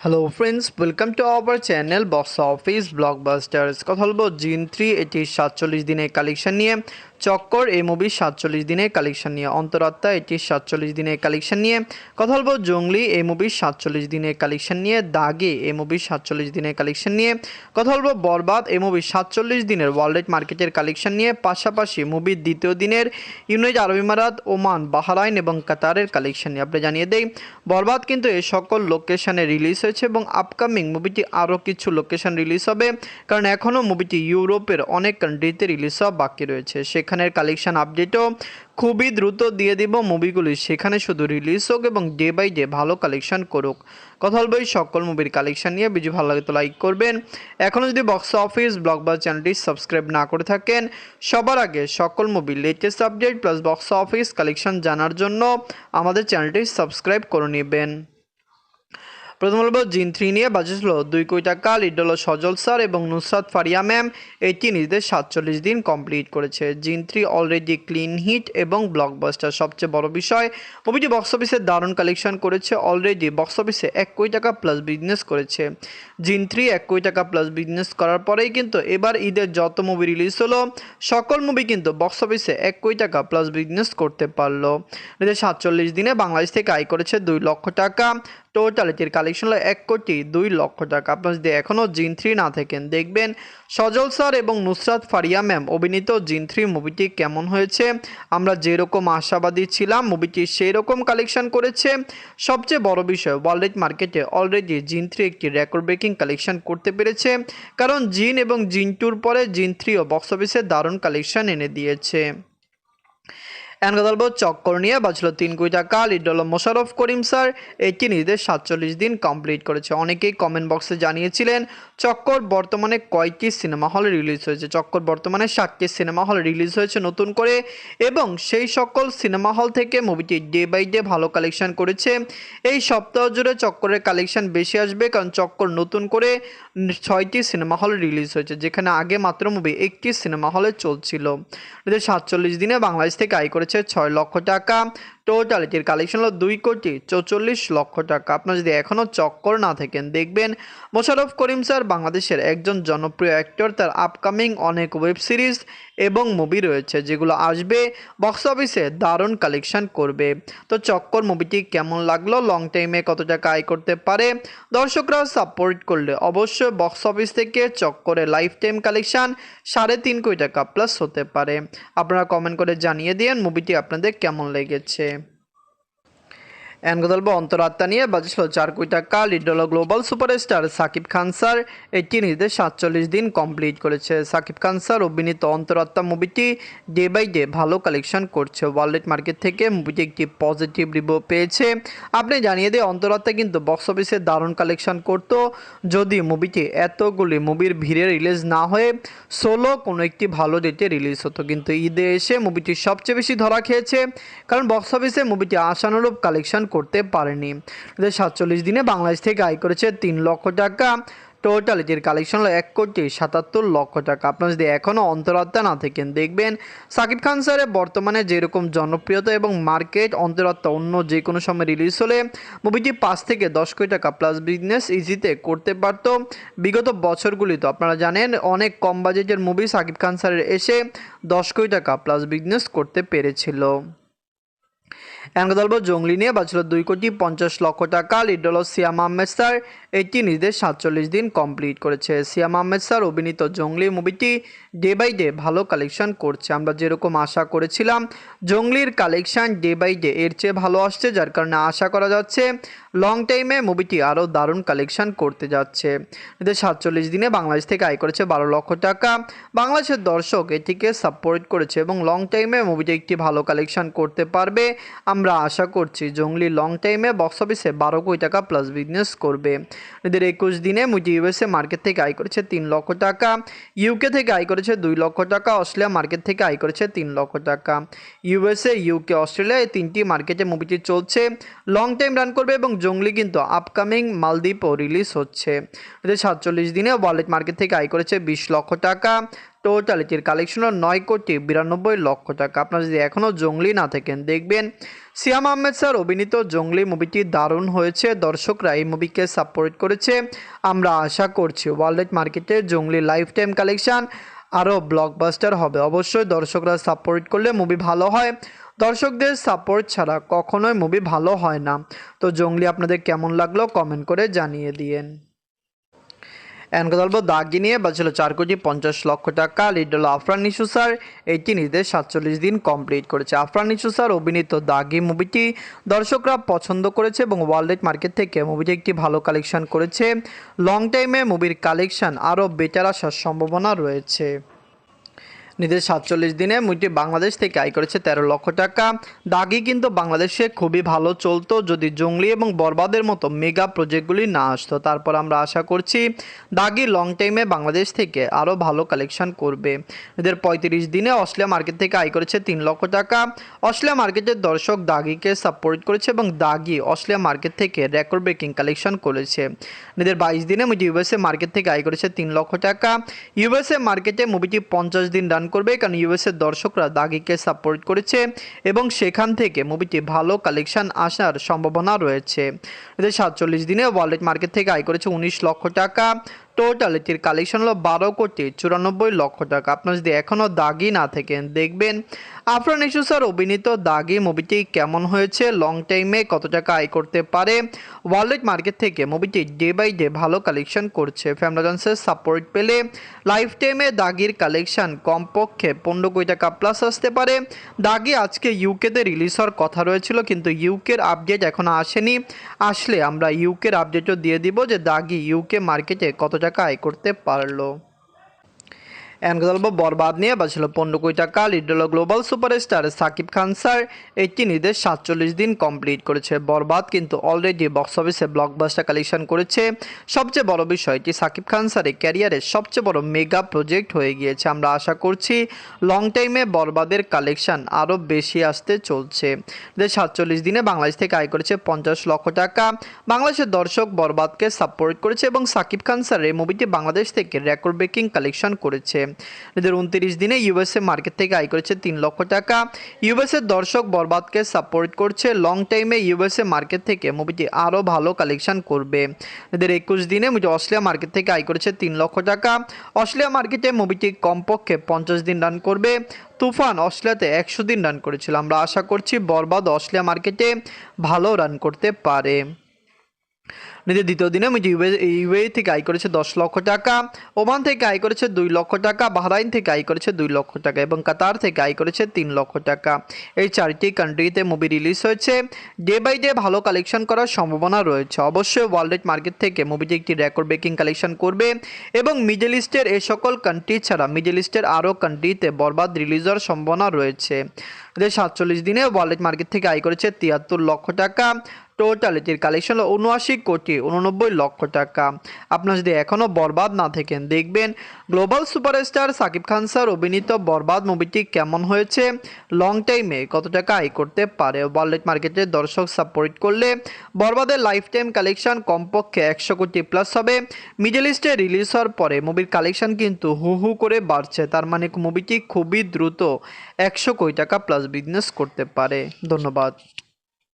Hello friends welcome to our channel box office blockbusters কথা বলব জিন থ্রি এটি সাতচল্লিশ দিনের কালেকশন নিয়ে। চক্কর, এই মুভির সাতচল্লিশ দিনের কালেকশন নিয়ে। অন্তরাত্মা, এটি সাতচল্লিশ দিনের কালেকশন নিয়ে। কথা বলব জঙ্গলি, এই মুভির সাতচল্লিশ দিনের কালেকশন নিয়ে। দাগে, এই মুভির সাতচল্লিশ দিনের কালেকশন নিয়ে। কথা বলব বরবাদ, এই মুভির সাতচল্লিশ দিনের ওয়ার্ল্ড মার্কেটের কালেকশন নিয়ে। পাশাপাশি মুভির দ্বিতীয় দিনের United Arab Emirates, Oman, Bahrain এবং কাতারের কালেকশন নিয়ে আপনি জানিয়ে দেই। বরবাদ কিন্তু এই সকল লোকেশনে রিলিজ হয়েছে এবং আপকামিং মুভিটি আরও কিছু লোকেশন রিলিজ হবে। কারণ এখনও মুভিটি ইউরোপের অনেক কান্ট্রিতে রিলিজ হওয়া বাকি রয়েছে। সেখানের কালেকশন আপডেটও খুবই দ্রুত দিয়ে দিব মুভিগুলি। সেখানে শুধু রিলিজ হোক এবং ডে বাই ডে ভালো কালেকশন করুক। কথা বলব সকল মুভির কালেকশন নিয়ে। ভিডিও ভালো লাগে তো লাইক করবেন। এখনও যদি বক্স অফিস ব্লগবাজ চ্যানেলটি সাবস্ক্রাইব না করে থাকেন, সবার আগে সকল মুভির latest update plus box office collection জানার জন্য আমাদের চ্যানেলটি সাবস্ক্রাইব করে নেবেন। প্রথম বলব জিন থ্রি নিয়ে বাজেছিল দুই কোটি টাকা, লিড হলো সজল স্যার এবং নুসরাত ফারিয়া ম্যাম। এটি নিজেদের সাতচল্লিশ দিন কমপ্লিট করেছে। Jinn three already clean hit এবং ব্লকবাস্টার সবচেয়ে বড় বিষয় মুভিটি বক্স অফিসে দারুণ কালেকশন করেছে অলরেডি বক্স অফিসে এক কোটি টাকা প্লাস বিজনেস করেছে। জিন থ্রি এক কোটি টাকা প্লাস বিজনেস করার পরেই কিন্তু এবার ঈদের যত মুভি রিলিজ হলো, সকল মুভি কিন্তু বক্স অফিসে এক কোটি টাকা প্লাস বিজনেস করতে পারল। এদের সাতচল্লিশ দিনে বাংলাদেশ থেকে আয় করেছে দুই লক্ষ টাকা। টোটাল এটির কালেকশন হলো এক কোটি দুই লক্ষ টাকা। আপনার যদি এখনও জিন থ্রি না থাকেন, দেখবেন সজল স্যার এবং নুসরাত ফারিয়া ম্যাম অভিনীত জিন থ্রি মুভিটি কেমন হয়েছে? আমরা যেরকম আশাবাদী ছিলাম, মুভিটি সেই রকম কালেকশন করেছে। সবচেয়ে বড় বিষয়, ওয়ার্ল্ড মার্কেটে অলরেডি জিন থ্রি একটি রেকর্ড ব্রেকিং কালেকশন করতে পেরেছে। কারণ জিন এবং জিন টুর পরে জিন থ্রিও বক্স অফিসে দারুণ কালেকশন এনে দিয়েছে। এখন কথা বলব, চক্কর নিয়ে বাঁচল তিন কোটি টাকা, লিড হলো মোশারফ করিম স্যার এটি নিজেদের সাতচল্লিশ দিন কমপ্লিট করেছে। অনেকেই কমেন্ট বক্সে জানিয়েছিলেন, চক্কর বর্তমানে কয়েকটি সিনেমা হলে রিলিজ হয়েছে। চক্কর বর্তমানে সাতটি সিনেমা হলে রিলিজ হয়েছে নতুন করে এবং সেই সকল সিনেমা হল থেকে মুভিটি ডে বাই ডে ভালো কালেকশন করেছে। এই সপ্তাহ জুড়ে চক্করের কালেকশন বেশি আসবে কারণ চক্কর নতুন করে ছয়টি সিনেমা হলে রিলিজ হয়েছে, যেখানে আগে মাত্র মুভি একটি সিনেমা হলে চলছিল। সাতচল্লিশ দিনে বাংলাদেশ থেকে আয় করেছে ছয় লক্ষ টাকা টোটাল এটির কালেকশন হলো দুই কোটি চৌচল্লিশ লক্ষ টাকা। আপনার যদি এখনও চক্কর না থাকেন, দেখবেন মোশারফ করিম স্যার বাংলাদেশের একজন জনপ্রিয় অ্যাক্টর তার আপকামিং অনেক ওয়েব সিরিজ এবং মুভি রয়েছে, যেগুলো আসবে বক্স অফিসে দারুণ কালেকশন করবে। তো চক্কর মুভিটি কেমন লাগল? লং টাইমে কত টাকা আয় করতে পারে? দর্শকরা সাপোর্ট করলে অবশ্যই বক্স অফিস থেকে চক্করে লাইফ টাইম কালেকশন সাড়ে তিন কোটি টাকা প্লাস হতে পারে। আপনারা কমেন্ট করে জানিয়ে দিন মুভিটি আপনাদের কেমন লেগেছে। এনগদল্প অন্তরাত্মা নিয়ে বাজেছিল চার কোটি টাকা লিড হলো global superstar Shakib Khan sir এটি নিজেদের সাতচল্লিশ দিন কমপ্লিট করেছে। সাকিব খান স্যার অভিনীত অন্তরাত্মা মুভিটি ডে বাই ডে ভালো কালেকশন করছে। ওয়ার্ল্ড মার্কেট থেকে মুভিটি একটি পজিটিভ রিভিউ পেয়েছে। আপনি জানিয়ে দিয়ে অন্তরাত্মা কিন্তু বক্স অফিসে দারুণ কালেকশন করত। যদি মুভিটি এতগুলি মুভির ভিড়ে রিলিজ না হয়ে সোলো কোনো একটি ভালো ডেটে রিলিজ হতো, কিন্তু ঈদে এসে মুভিটি সবচেয়ে বেশি ধরা খেয়েছে। কারণ বক্স অফিসে মুভিটি আশানুরূপ কালেকশন করতে পারেনি। এদের সাতচল্লিশ দিনে বাংলাদেশ থেকে আয় করেছে তিন লক্ষ টাকা। টোটাল এটির কালেকশন হলো এক কোটি সাতাত্তর লক্ষ টাকা। আপনার যদি এখনও অন্তরাত্মা না থাকেন, দেখবেন সাকিব খান স্যারের বর্তমানে যেরকম জনপ্রিয়তা এবং মার্কেট অন্তরাত্মা অন্য যে কোনো সময় রিলিজ হলে মুভিটি পাঁচ থেকে দশ কোটি টাকা প্লাস বিজনেস ইজিতে করতে পারত। বিগত বছরগুলিতে আপনারা জানেন অনেক কম বাজেটের মুভি সাকিব খান স্যারের এসে দশ কোটি টাকা প্লাস বিজনেস করতে পেরেছিল। এখন কথা বলব জঙ্গলি নিয়ে বাঁচল দুই কোটি পঞ্চাশ লক্ষ টাকা। লিড হলো সিয়াম আহমেদ স্যার। এটি নিজেদের সাতচল্লিশ দিন কমপ্লিট করেছে। সিয়াম আহমেদ স্যার অভিনীত জঙ্গলি মুভিটি ডে বাই ডে ভালো কালেকশন করছে। আমরা যেরকম আশা করেছিলাম, জঙ্গলির কালেকশন ডে বাই ডে এর চেয়ে ভালো আসছে, যার কারণে আশা করা যাচ্ছে লং টাইমে মুভিটি আরও দারুণ কালেকশন করতে যাচ্ছে। এদের সাতচল্লিশ দিনে বাংলাদেশ থেকে আয় করেছে বারো লক্ষ টাকা। বাংলাদেশের দর্শক এটিকে সাপোর্ট করেছে এবং লং টাইমে মুভিটি একটি ভালো কালেকশন করতে পারবে। আমরা আশা করছি জঙ্গলি লং টাইমে বক্স অফিসে বারো কোটি টাকা প্লাস বিজনেস করবে। এদের একুশ দিনে মুভি ইউএসএ মার্কেট থেকে আয় করেছে তিন লক্ষ টাকা। ইউকে থেকে আয় করেছে দুই লক্ষ টাকা। অস্ট্রেলিয়া মার্কেট থেকে আয় করেছে তিন লক্ষ টাকা। ইউএসএ ইউকে অস্ট্রেলিয়া এই তিনটি মার্কেটে মুভিটি চলছে। লং টাইম রান করবে এবং জঙ্গলি কিন্তু আপকামিং মালদ্বীপও রিলিজ হচ্ছে। এদের সাতচল্লিশ দিনে ওয়ালেট মার্কেট থেকে আয় করেছে বিশ লক্ষ টাকা। টোটাল এটির কালেকশন নয় কোটি বিরানব্বই লক্ষ টাকা। আপনারা যদি এখনও জঙ্গলি না থাকেন, দেখবেন সিয়াম আহমেদ স্যার অভিনীত জঙ্গলি মুভিটি দারুণ হয়েছে। দর্শকরা এই মুভিকে সাপোর্ট করেছে। আমরা আশা করছি ওয়ার্ল্ড মার্কেটে জঙ্গলি লাইফ টাইম কালেকশন আরও ব্লকবাস্টার হবে। অবশ্যই দর্শকরা সাপোর্ট করলে মুভি ভালো হয়। দর্শকদের সাপোর্ট ছাড়া কখনোই মুভি ভালো হয় না। তো জঙ্গলি আপনাদের কেমন লাগল কমেন্ট করে জানিয়ে দিয়েন। এনকে বলব দাগি নিয়ে বাজছিল চার কোটি পঞ্চাশ লক্ষ টাকা। লিড হল আফরান নিশু স্যার এটি নিজেদের সাতচল্লিশ দিন কমপ্লিট করেছে। আফরান নিশু স্যার অভিনীত দাগি মুভিটি দর্শকরা পছন্দ করেছে এবং ওয়ার্ল্ড মার্কেট থেকে মুভিটি একটি ভালো কালেকশন করেছে। লং টাইমে মুভির কালেকশন আরও বেটার আসার সম্ভাবনা রয়েছে। নিজের সাতচল্লিশ দিনে মুভিটি বাংলাদেশ থেকে আয় করেছে তেরো লক্ষ টাকা। দাগি কিন্তু বাংলাদেশে খুবই ভালো চলতো, যদি জঙ্গলি এবং বরবাদের মতো মেগা প্রজেক্টগুলি না আসতো। তারপর আমরা আশা করছি দাগি লং টাইমে বাংলাদেশ থেকে আরও ভালো কালেকশন করবে। এদের পঁয়ত্রিশ দিনে অস্ট্রেলিয়া মার্কেট থেকে আয় করেছে তিন লক্ষ টাকা। অস্ট্রেলিয়া মার্কেটের দর্শক দাগিকে সাপোর্ট করেছে এবং দাগি অস্ট্রেলিয়া মার্কেট থেকে রেকর্ড ব্রেকিং কালেকশন করেছে। এদের বাইশ দিনে মুভিটি ইউএসএ মার্কেট থেকে আয় করেছে তিন লক্ষ টাকা। ইউএসএ মার্কেটে মুভিটি পঞ্চাশ দিন রান করবে, কারণ ইউএসএর দর্শকরা দাগিকে সাপোর্ট করেছে এবং সেখান থেকে মুভিটি ভালো কালেকশন আসার সম্ভাবনা রয়েছে। সাতচল্লিশ দিনে ওয়ার্ল্ড মার্কেট থেকে আয় করেছে উনিশ লক্ষ টাকা। টোটাল এটির কালেকশন হলো বারো কোটি চুরানব্বই লক্ষ টাকা। আপনার যদি এখনও দাগি না থাকেন, দেখবেন আফরান ইস্যু স্যার অভিনীত দাগি মুভিটি কেমন হয়েছে লং টাইমে কত টাকা আয় করতে পারে ওয়ার্ল্ড মার্কেট থেকে মুভিটি ডে বাই ডে ভালো কালেকশন করছে। ফ্যামরাজন্সের সাপোর্ট পেলে লাইফ টাইমে দাগির কালেকশন কমপক্ষে পনেরো কোটি টাকা প্লাস আসতে পারে। দাগি আজকে ইউকেতে রিলিজ হওয়ার কথা রয়েছিল, কিন্তু ইউকের আপডেট এখনও আসেনি। আসলে আমরা ইউকের আপডেটও দিয়ে দিব যে দাগি ইউকে মার্কেটে কত টাকা আয় করতে পারল। এমন গল্প বরবাদ নিয়ে বাঁচল পনেরো কোটি টাকা little global superstar Shakib Khan sir একটি নির্দেশ সাতচল্লিশ দিন কমপ্লিট করেছে বরবাদ, কিন্তু অলরেডি বক্স অফিসে ব্লকবাস্টার কালেকশন করেছে। সবচেয়ে বড় বিষয়টি সাকিব খান স্যারের ক্যারিয়ারের সবচেয়ে বড় মেগা প্রজেক্ট হয়ে গিয়েছে আমরা আশা করছি। লং টাইমে বরবাদের কালেকশন আরও বেশি আসতে চলছে। এদের সাতচল্লিশ দিনে বাংলাদেশ থেকে আয় করেছে পঞ্চাশ লক্ষ টাকা। বাংলাদেশের দর্শক বরবাদকে সাপোর্ট করেছে এবং সাকিব খান স্যার এই মুভিটি বাংলাদেশ থেকে রেকর্ড ব্রেকিং কালেকশন করেছে। এদের উনত্রিশ দিনে ইউএসএ মার্কেট থেকে আয় করেছে তিন লক্ষ টাকা। ইউএসএ দর্শক বরবাদকে সাপোর্ট করছে। লং টাইমে ইউএসএ মার্কেট থেকে মুভিটি আরও ভালো কালেকশন করবে। এদের একুশ দিনে মুভিটি অস্ট্রেলিয়া মার্কেট থেকে আয় করেছে তিন লক্ষ টাকা। অস্ট্রেলিয়া মার্কেটে মুভিটি কমপক্ষে পঞ্চাশ দিন রান করবে। তুফান অস্ট্রেলিয়াতে একশো দিন রান করেছিল। আমরা আশা করছি বরবাদ অস্ট্রেলিয়া মার্কেটে ভালো রান করতে পারে। নিজের দ্বিতীয় দিনে মুজি ইউএ থেকে আয় করেছে দশ লক্ষ টাকা, ওমান থেকে আয় করেছে দুই লক্ষ টাকা, বাহরাইন থেকে আয় করেছে দুই লক্ষ টাকা এবং কাতার থেকে আয় করেছে তিন লক্ষ টাকা। এই চারটি কান্ট্রিতে মুভি রিলিজ হয়েছে। ডে বাই ডে ভালো কালেকশন করার সম্ভাবনা রয়েছে। অবশ্যই ওয়ার্ল্ড মার্কেট থেকে মুভিটি একটি রেকর্ড ব্রেকিং কালেকশন করবে এবং মিডল ইস্টের এই সকল কান্ট্রি ছাড়া মিডল ইস্টের আরও কান্ট্রিতে বরবাদ রিলিজ হওয়ার সম্ভাবনা রয়েছে। সাতচল্লিশ দিনে ওয়ার্ল্ড মার্কেট থেকে আয় করেছে তিয়াত্তর লক্ষ টাকা। টোটাল এটির কালেকশন হলো উনআশি কোটি উননব্বই লক্ষ টাকা। আপনার যদি এখনও বরবাদ না থাকেন, দেখবেন global superstar Shakib Khan sir অভিনীত বরবাদ মুভিটি কেমন হয়েছে? লং টাইমে কত টাকা আয় করতে পারে? ওয়ার্ল্ড মার্কেটের দর্শক সাপোর্ট করলে বরবাদের লাইফ টাইম কালেকশন কমপক্ষে একশো কোটি প্লাস হবে। মিডল ইস্টে রিলিজ হওয়ার পরে মুভির কালেকশন কিন্তু হু হু করে বাড়ছে। তার মানে মুভিটি খুবই দ্রুত একশো কোটি টাকা প্লাস বিজনেস করতে পারে। ধন্যবাদ।